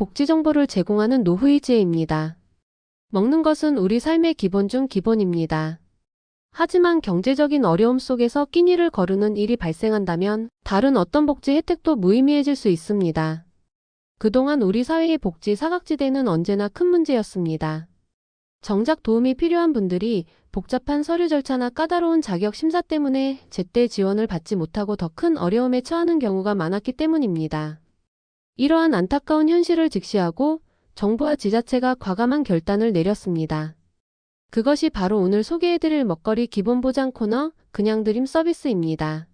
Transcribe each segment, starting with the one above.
복지 정보를 제공하는 노후이지혜입니다. 먹는 것은 우리 삶의 기본 중 기본입니다. 하지만 경제적인 어려움 속에서 끼니를 거르는 일이 발생한다면 다른 어떤 복지 혜택도 무의미해질 수 있습니다. 그동안 우리 사회의 복지 사각지대는 언제나 큰 문제였습니다. 정작 도움이 필요한 분들이 복잡한 서류 절차나 까다로운 자격 심사 때문에 제때 지원을 받지 못하고 더 큰 어려움에 처하는 경우가 많았기 때문입니다. 이러한 안타까운 현실을 직시하고 정부와 지자체가 과감한 결단을 내렸습니다. 그것이 바로 오늘 소개해드릴 먹거리 기본보장 코너 그냥 드림 서비스입니다.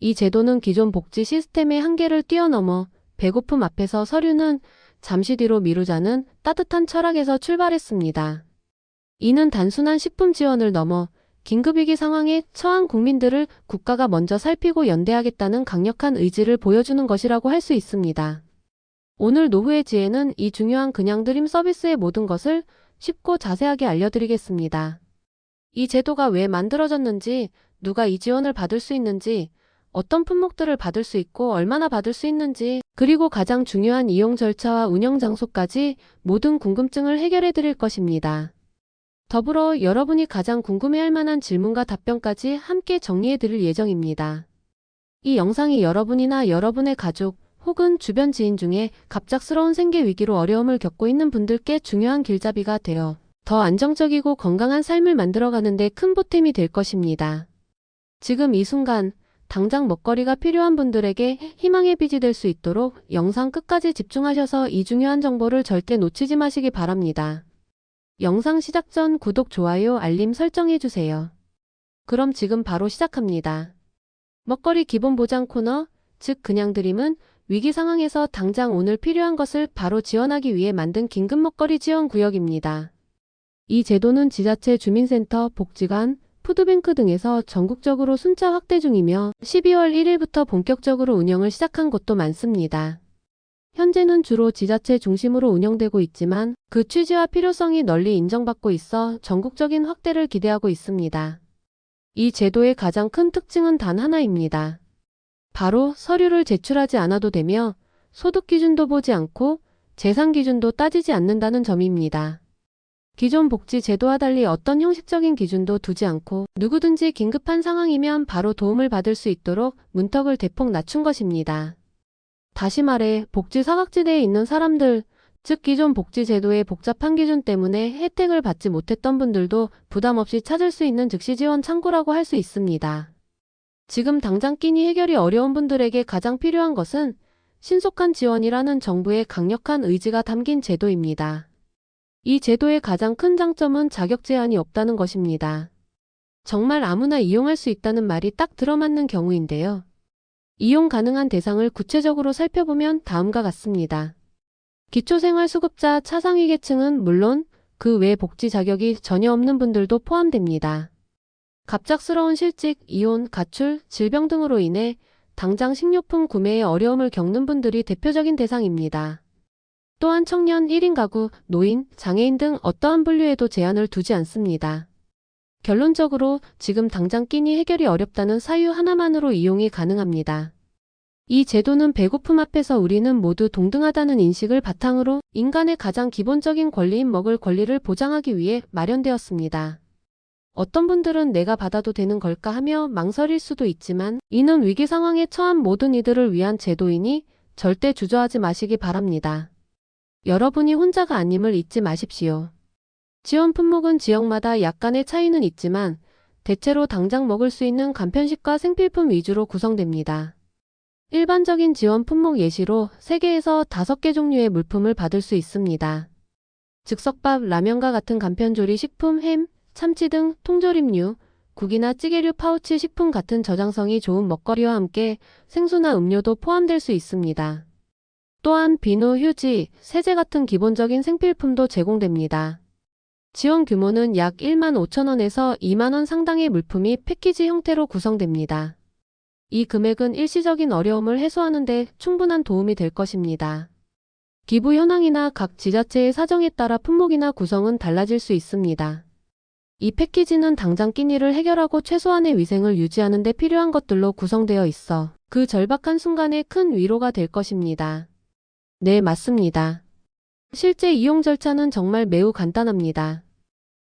이 제도는 기존 복지 시스템의 한계를 뛰어넘어 배고픔 앞에서 서류는 잠시 뒤로 미루자는 따뜻한 철학에서 출발했습니다. 이는 단순한 식품 지원을 넘어 긴급위기 상황에 처한 국민들을 국가가 먼저 살피고 연대하겠다는 강력한 의지를 보여주는 것이라고 할 수 있습니다. 오늘 노후의 지혜는 이 중요한 그냥 드림 서비스의 모든 것을 쉽고 자세하게 알려드리겠습니다. 이 제도가 왜 만들어졌는지, 누가 이 지원을 받을 수 있는지, 어떤 품목들을 받을 수 있고 얼마나 받을 수 있는지, 그리고 가장 중요한 이용 절차와 운영 장소까지 모든 궁금증을 해결해 드릴 것입니다. 더불어 여러분이 가장 궁금해할 만한 질문과 답변까지 함께 정리해 드릴 예정입니다. 이 영상이 여러분이나 여러분의 가족 혹은 주변 지인 중에 갑작스러운 생계 위기로 어려움을 겪고 있는 분들께 중요한 길잡이가 되어 더 안정적이고 건강한 삶을 만들어가는 데 큰 보탬이 될 것입니다. 지금 이 순간 당장 먹거리가 필요한 분들에게 희망의 빛이 될 수 있도록 영상 끝까지 집중하셔서 이 중요한 정보를 절대 놓치지 마시기 바랍니다. 영상 시작 전 구독, 좋아요, 알림 설정해주세요. 그럼 지금 바로 시작합니다. 먹거리 기본 보장 코너, 즉 그냥 드림은 위기 상황에서 당장 오늘 필요한 것을 바로 지원하기 위해 만든 긴급 먹거리 지원 구역입니다. 이 제도는 지자체 주민센터, 복지관, 푸드뱅크 등에서 전국적으로 순차 확대 중이며 12월 1일부터 본격적으로 운영을 시작한 곳도 많습니다. 현재는 주로 지자체 중심으로 운영되고 있지만 그 취지와 필요성이 널리 인정받고 있어 전국적인 확대를 기대하고 있습니다. 이 제도의 가장 큰 특징은 단 하나입니다. 바로 서류를 제출하지 않아도 되며 소득 기준도 보지 않고 재산 기준도 따지지 않는다는 점입니다. 기존 복지 제도와 달리 어떤 형식적인 기준도 두지 않고 누구든지 긴급한 상황이면 바로 도움을 받을 수 있도록 문턱을 대폭 낮춘 것입니다. 다시 말해 복지 사각지대에 있는 사람들, 즉 기존 복지 제도의 복잡한 기준 때문에 혜택을 받지 못했던 분들도 부담 없이 찾을 수 있는 즉시 지원 창구라고 할 수 있습니다. 지금 당장 끼니 해결이 어려운 분들에게 가장 필요한 것은 신속한 지원이라는 정부의 강력한 의지가 담긴 제도입니다. 이 제도의 가장 큰 장점은 자격 제한이 없다는 것입니다. 정말 아무나 이용할 수 있다는 말이 딱 들어맞는 경우인데요. 이용 가능한 대상을 구체적으로 살펴보면 다음과 같습니다. 기초생활수급자 차상위 계층은 물론 그 외 복지 자격이 전혀 없는 분들도 포함됩니다. 갑작스러운 실직, 이혼, 가출, 질병 등으로 인해 당장 식료품 구매에 어려움을 겪는 분들이 대표적인 대상입니다. 또한 청년 1인 가구, 노인, 장애인 등 어떠한 분류에도 제한을 두지 않습니다. 결론적으로 지금 당장 끼니 해결이 어렵다는 사유 하나만으로 이용이 가능합니다. 이 제도는 배고픔 앞에서 우리는 모두 동등하다는 인식을 바탕으로 인간의 가장 기본적인 권리인 먹을 권리를 보장하기 위해 마련되었습니다. 어떤 분들은 내가 받아도 되는 걸까 하며 망설일 수도 있지만 이는 위기 상황에 처한 모든 이들을 위한 제도이니 절대 주저하지 마시기 바랍니다. 여러분이 혼자가 아님을 잊지 마십시오. 지원 품목은 지역마다 약간의 차이는 있지만 대체로 당장 먹을 수 있는 간편식과 생필품 위주로 구성됩니다. 일반적인 지원 품목 예시로 3개에서 5개 종류의 물품을 받을 수 있습니다. 즉석밥, 라면과 같은 간편조리 식품, 햄, 참치 등 통조림류, 국이나 찌개류 파우치 식품 같은 저장성이 좋은 먹거리와 함께 생수나 음료도 포함될 수 있습니다. 또한 비누, 휴지, 세제 같은 기본적인 생필품도 제공됩니다. 지원 규모는 약 1만 5천 원에서 2만 원 상당의 물품이 패키지 형태로 구성됩니다. 이 금액은 일시적인 어려움을 해소하는 데 충분한 도움이 될 것입니다. 기부 현황이나 각 지자체의 사정에 따라 품목이나 구성은 달라질 수 있습니다. 이 패키지는 당장 끼니를 해결하고 최소한의 위생을 유지하는 데 필요한 것들로 구성되어 있어 그 절박한 순간에 큰 위로가 될 것입니다. 네, 맞습니다. 실제 이용 절차는 정말 매우 간단합니다.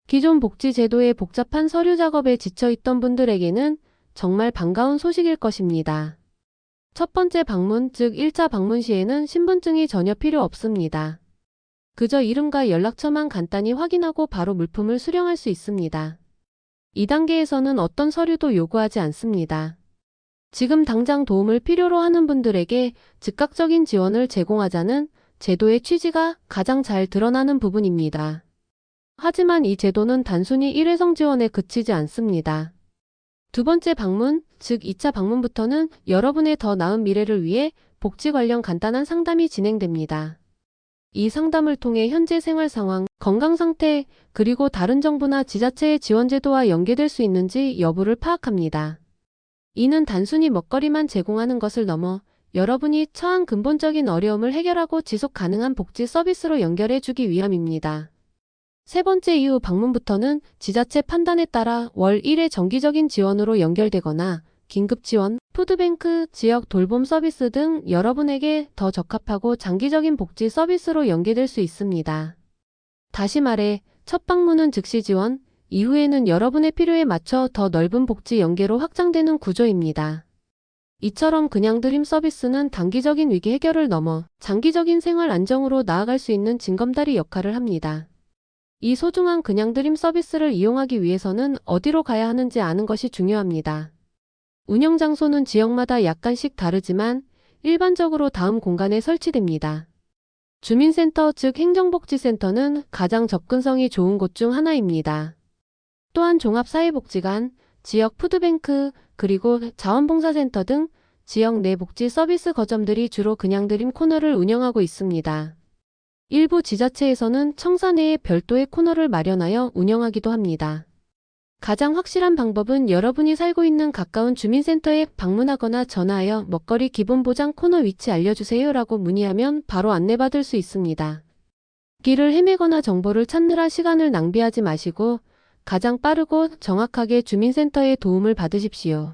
기존 복지 제도의 복잡한 서류 작업에 지쳐있던 분들에게는 정말 반가운 소식일 것입니다. 첫 번째 방문, 즉 1차 방문 시에는 신분증이 전혀 필요 없습니다. 그저 이름과 연락처만 간단히 확인하고 바로 물품을 수령할 수 있습니다. 2단계에서는 어떤 서류도 요구하지 않습니다. 지금 당장 도움을 필요로 하는 분들에게 즉각적인 지원을 제공하자는 제도의 취지가 가장 잘 드러나는 부분입니다. 하지만 이 제도는 단순히 일회성 지원에 그치지 않습니다. 두 번째 방문, 즉 2차 방문부터는 여러분의 더 나은 미래를 위해 복지 관련 간단한 상담이 진행됩니다. 이 상담을 통해 현재 생활 상황, 건강 상태, 그리고 다른 정부나 지자체의 지원 제도와 연계될 수 있는지 여부를 파악합니다. 이는 단순히 먹거리만 제공하는 것을 넘어 여러분이 처한 근본적인 어려움을 해결하고 지속 가능한 복지 서비스로 연결해 주기 위함입니다. 세 번째 이후 방문부터는 지자체 판단에 따라 월 1회 정기적인 지원으로 연결되거나 긴급 지원, 푸드뱅크, 지역 돌봄 서비스 등 여러분에게 더 적합하고 장기적인 복지 서비스로 연계될 수 있습니다. 다시 말해, 첫 방문은 즉시 지원, 이후에는 여러분의 필요에 맞춰 더 넓은 복지 연계로 확장되는 구조입니다. 이처럼 그냥 드림 서비스는 단기적인 위기 해결을 넘어 장기적인 생활 안정으로 나아갈 수 있는 징검다리 역할을 합니다. 이 소중한 그냥 드림 서비스를 이용하기 위해서는 어디로 가야 하는지 아는 것이 중요합니다. 운영 장소는 지역마다 약간씩 다르지만 일반적으로 다음 공간에 설치됩니다. 주민센터 즉 행정복지센터는 가장 접근성이 좋은 곳 중 하나입니다. 또한 종합사회복지관, 지역 푸드뱅크, 그리고 자원봉사센터 등 지역 내 복지 서비스 거점들이 주로 그냥 드림 코너를 운영하고 있습니다. 일부 지자체에서는 청사 내에 별도의 코너를 마련하여 운영하기도 합니다. 가장 확실한 방법은 여러분이 살고 있는 가까운 주민센터에 방문하거나 전화하여 먹거리 기본보장 코너 위치 알려주세요 라고 문의하면 바로 안내받을 수 있습니다. 길을 헤매거나 정보를 찾느라 시간을 낭비하지 마시고 가장 빠르고 정확하게 주민센터의 도움을 받으십시오.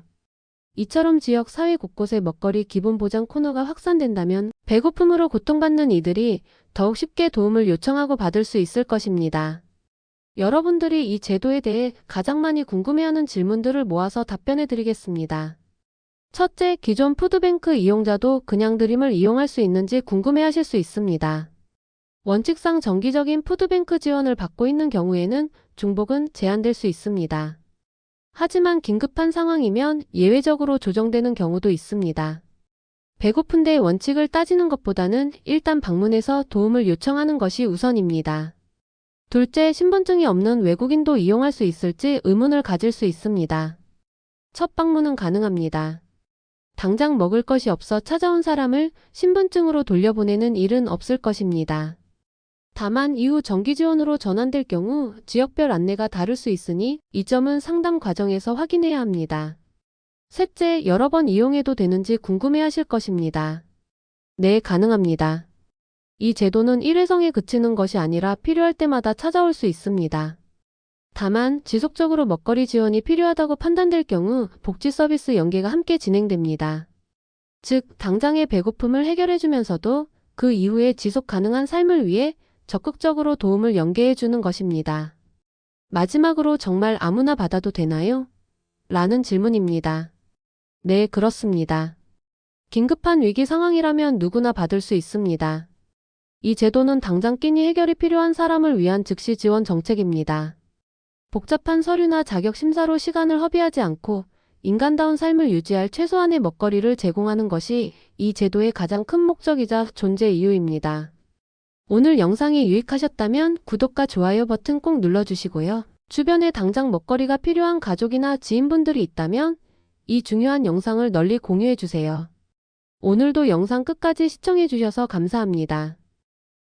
이처럼 지역 사회 곳곳에 먹거리 기본 보장 코너가 확산된다면 배고픔으로 고통받는 이들이 더욱 쉽게 도움을 요청하고 받을 수 있을 것입니다. 여러분들이 이 제도에 대해 가장 많이 궁금해하는 질문들을 모아서 답변해 드리겠습니다. 첫째, 기존 푸드뱅크 이용자도 그냥 드림을 이용할 수 있는지 궁금해하실 수 있습니다. 원칙상 정기적인 푸드뱅크 지원을 받고 있는 경우에는 중복은 제한될 수 있습니다. 하지만 긴급한 상황이면 예외적으로 조정되는 경우도 있습니다. 배고픈데 원칙을 따지는 것보다는 일단 방문해서 도움을 요청하는 것이 우선입니다. 둘째, 신분증이 없는 외국인도 이용할 수 있을지 의문을 가질 수 있습니다. 첫 방문은 가능합니다. 당장 먹을 것이 없어 찾아온 사람을 신분증으로 돌려보내는 일은 없을 것입니다. 다만 이후 정기 지원으로 전환될 경우 지역별 안내가 다를 수 있으니 이 점은 상담 과정에서 확인해야 합니다. 셋째, 여러 번 이용해도 되는지 궁금해 하실 것입니다. 네, 가능합니다. 이 제도는 일회성에 그치는 것이 아니라 필요할 때마다 찾아올 수 있습니다. 다만 지속적으로 먹거리 지원이 필요하다고 판단될 경우 복지 서비스 연계가 함께 진행됩니다. 즉, 당장의 배고픔을 해결해주면서도 그 이후에 지속 가능한 삶을 위해 적극적으로 도움을 연계해 주는 것입니다. 마지막으로 정말 아무나 받아도 되나요? 라는 질문입니다. 네, 그렇습니다. 긴급한 위기 상황이라면 누구나 받을 수 있습니다. 이 제도는 당장 끼니 해결이 필요한 사람을 위한 즉시 지원 정책입니다. 복잡한 서류나 자격 심사로 시간을 허비하지 않고 인간다운 삶을 유지할 최소한의 먹거리를 제공하는 것이 이 제도의 가장 큰 목적이자 존재 이유입니다. 오늘 영상이 유익하셨다면 구독과 좋아요 버튼 꼭 눌러주시고요. 주변에 당장 먹거리가 필요한 가족이나 지인분들이 있다면 이 중요한 영상을 널리 공유해주세요. 오늘도 영상 끝까지 시청해주셔서 감사합니다.